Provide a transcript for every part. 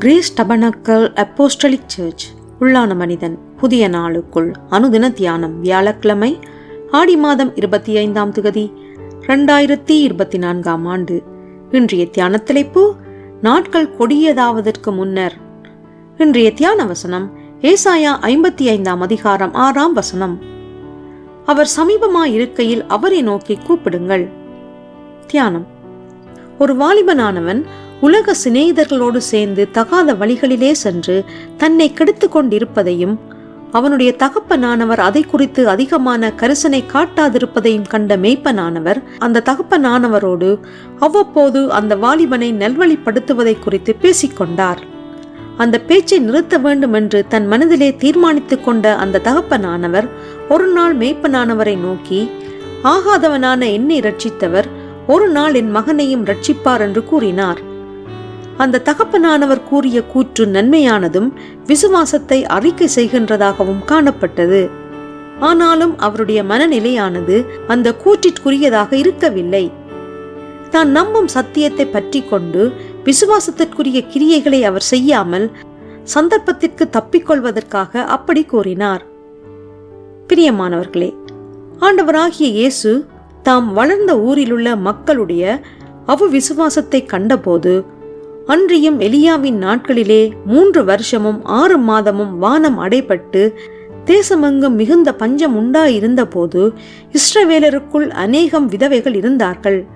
Grace tabernacle apostolic search உள்ளான மனிதன் புதிய நாளுக்குள் அனுதின தியானம் வியாழக்கிழமை ஆடி மாதம் இருபத்தி ஐந்தாம் திகதி ரெண்டாயிரத்தி இருபத்தி நான்காம் ஆண்டு. இன்றைய தியான தலைப்பு நாட்கள் கொடியதாவதற்கு முன்னர். இன்றைய தியான வசனம் ஏசாயா ஐம்பத்தி ஐந்தாம் அதிகாரம் ஆறாம் வசனம். அவர் சமீபமாய் இருக்கையில் அவரை நோக்கி கூப்பிடுங்கள். தியானம். ஒரு வாலிபனானவன் உலக சிநேகிதர்களோடு சேர்ந்து தகாத வழிகளிலே சென்று தன்னை கெடுத்து கொண்டிருப்பதையும் அவனுடைய தகப்பனானவர் அதை குறித்து அதிகமான கரிசனை காட்டாதிருப்பதையும் கண்ட மெய்ப்பனானவர் அந்த தகப்பனானவரோடு அவ்வப்போது அந்த வாலிபனை நல்வழிப்படுத்துவதை குறித்து பேசிக்கொண்டார். அந்த பேச்சை நிறுத்த வேண்டும் என்று தன் மனதிலே தீர்மானித்து கொண்ட அந்த தகப்பனானவர் ஒரு நாள் மேய்ப்பனானவரை நோக்கி ஆகாதவனான என்னை ரட்சித்தவர் ஒரு நாள் என் மகனையும் ரட்சிப்பார் என்று கூறினார். அந்த தகப்பனானவர் கூறிய கூற்று நன்மையானதும் விசுவாசத்தை அறிக்கை செய்கின்றதாகவும் காணப்பட்டது. ஆனாலும் அவருடைய மனநிலையானது அந்த கூற்றிற்குரியதாக இருக்கவில்லை. தான் நம்பும் சத்தியத்தை பற்றி கொண்டு விசுவாசத்திற்குரிய கிரியைகளை அவர் செய்யாமல் சந்தர்ப்பத்திற்கு தப்பிக்கொள்வதற்காக அப்படி கூறினார். பிரியமானவர்களே ஆண்டவராகிய இயேசு தாம் வளர்ந்த ஊரிலுள்ள மக்களுடைய அவ விசுவாசத்தை கண்டபோது அன்றியும் எலியாவின் நாட்களிலே மூன்று வருஷமும் ஆறு மாதமும் வானம் அடைபட்டு தேசமெங்கும் மிகுந்த பஞ்சம் உண்டாயிருந்த போது இஸ்ரவேலருக்குள் அநேகம் விதவைகள் இருந்தார்கள்.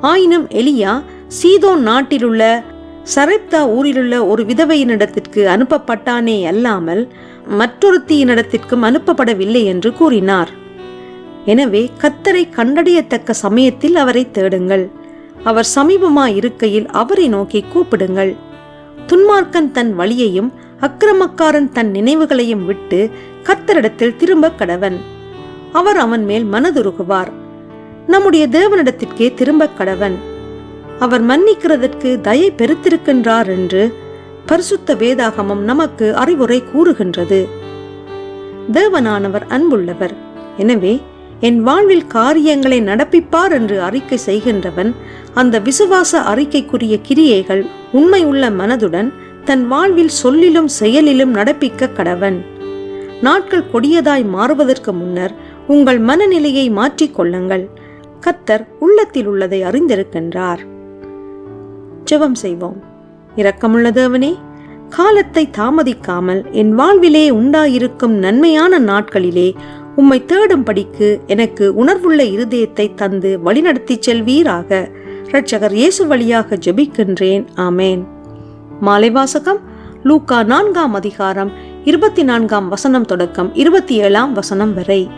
ஆயினும் எலியா சீதோன் நாட்டிலுள்ள சரைப்தா ஊரிலுள்ள ஒரு விதவையினிடத்திற்கு அனுப்பப்பட்டானே அல்லாமல் மற்றொருத்தியினிடத்திற்கும் அனுப்பப்படவில்லை என்று கூறினார். எனவே கத்தரை கண்டறியத்தக்க சமயத்தில் அவரை தேடுங்கள். அவர் சமீபமாய் இருக்கையில் அவரை நோக்கி கூப்பிடுங்கள். துன்மார்க்கன் தன் வழியையும் அக்கிரமக்காரன் தன் நினைவுகளையும் விட்டு கத்தரிடத்தில் திரும்ப கடவன். அவர் அவன் மேல் மனதுருகுவார். நம்முடைய தேவனிடத்திற்கே திரும்ப கடவன். அவர் மன்னிக்கிறதற்கு தயை பெருத்திருக்கின்றார் என்று பரிசுத்த வேதாகமம் நமக்கு அறிவுரை கூறுகின்றது. தேவனானவர் அன்புள்ளவர். எனவே என் வாழ்வில் காரியங்களை நடப்பிப்பார் என்று அறிக்கை செய்கின்றவன் அந்த விசுவாச அறிக்கைக்குரிய கிரியைகள் உண்மை உள்ள மனதுடன் தன் வாழ்வில் சொல்லிலும் செயலிலும் நடப்பிக்க கடவன். நாட்கள் கொடியதாய் மாறுவதற்கு முன்னர் உங்கள் மனநிலையை மாற்றிக்கொள்ளுங்கள் கத்தர் உள்ளத்தில் உள்ளதை அறிந்திருக்கின்றார். ஜெபம் செய்வோம். இரக்கமுள்ள தேவனே காலத்தை தாமதிக்காமல் என் வாழ்விலே உண்டாயிருக்கும் நன்மையான நாட்களிலே உம்மை தேடும்படிக்கு எனக்கு உணர்வுள்ள இருதயத்தை தந்து வழிநடத்தி செல்வீராக. இரட்சகர் இயேசு வழியாக ஜெபிக்கின்றேன். ஆமேன். மாலைவாசகம் லூக்கா நான்காம் அதிகாரம் இருபத்தி நான்காம் வசனம் தொடக்கம் இருபத்தி ஏழாம் வசனம் வரை.